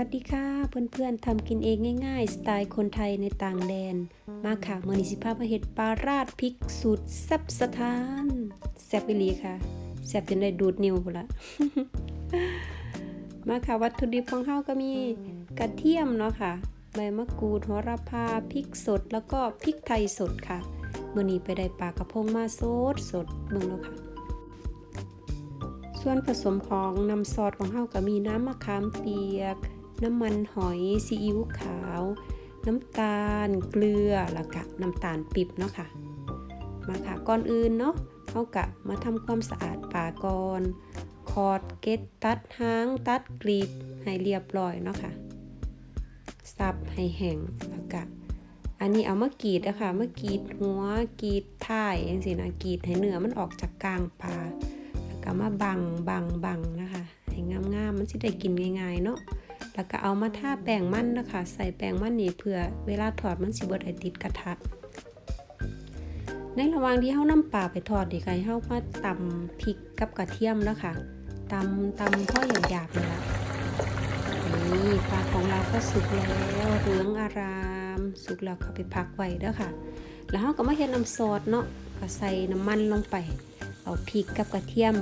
วัสดีค่ะ เพื่อนๆทำกินเองง่าย ๆ สไตล์คนไทยในต่างแดน มาค่ะมือนิสิภาพมาเห็ดปลาราดพริกสูตรแซ่บสถานแซ่บไปลีค่ะแซ่บจนได้ดูดนิ้วพุ่นละมาค่ะวัตถุดิบของเฮาก็มีกระเทียมเนาะค่ะ ใบมะกรูดโหระพาพริกสด แล้วก็พริกไทยสดค่ะมื่อนี้ไปได้ปลากระพงมาสดสดเบิ่งแล้วค่ะส่วนผสมของน้ำซอสของเฮาก็มีน้ำมะขามเปียก น้ำมันหอยซีอิ๊วขาว น้ำตาล เกลือแล้วก็น้ำตาลปิบเนาะค่ะ มาค่ะก่อนอื่นเนาะเฮากะมาทำความสะอาดปลาก่อนคอดเก็ดตัดหางตัดกรีบให้เรียบร้อยเนาะค่ะซับให้แห้งแล้วก็อันนี้เอามากรีดนะคะมากรีดหัวกรีดท้ายจังซี่นะกรีดให้เนื้อมันออกจากกลางปลาแล้วก็มาบังบังบังนะคะให้งามๆมันสิได้กินง่ายๆเนาะ แล้วก็เอามาทาแป้งมันนะคะ ใส่แป้งมันนี่เพื่อเวลาทอดมันสิบ่ได้ติดกระทะ ในระหว่างที่เฮานำปลาไปทอดดีไกเฮามาตำพริกกับกระเทียมนะคะตำตำพ่อหยาบๆเลยละนี่ปลาของเราก็สุกแล้วเหลืองอาราม สุกแล้วก็ไปพักไว้เด้อค่ะ แล้วเฮาก็มาเฮ็ดน้ำซอสเนาะก็ใส่น้ำมันลงไป เอาพริกกับกระเทียม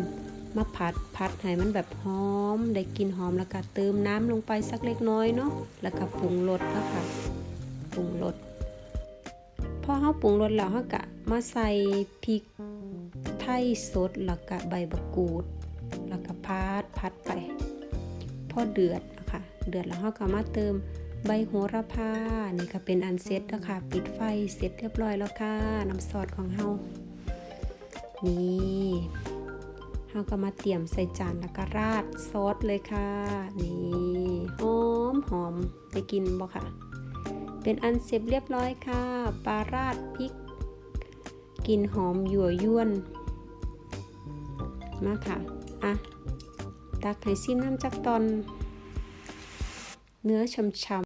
มาผัดผัดให้มันแบบหอม ได้กลิ่นหอมแล้วก็เติมน้ำลงไปสักเล็กน้อยเนาะแล้วก็ปรุงรสแล้วค่ะปรุงรสพอเฮาปรุงรสแล้วเฮาก็มาใส่พริกไทยสดแล้วก็ใบมะกูด แล้วก็พัดพัดไป พอเดือดนะคะเดือดแล้วเฮาก็มาเติมใบโหระพา นี่ก็เป็นอันเสร็จแล้วค่ะ ปิดไฟเสร็จเรียบร้อยแล้วค่ะ น้ำซอสของเฮานี่ เฮาก็มาเตรียมใส่จานแล้วก็ราดซอสเลยค่ะ นี่หอมหอมไปกินบ่ค่ะ เป็นอันเสร็จเรียบร้อยค่ะ ปลาราดพริกกลินหอมยั่วยวนมาค่ะ อะ ตักให้ซิมน้ำจักตอน เนื้อช่ำ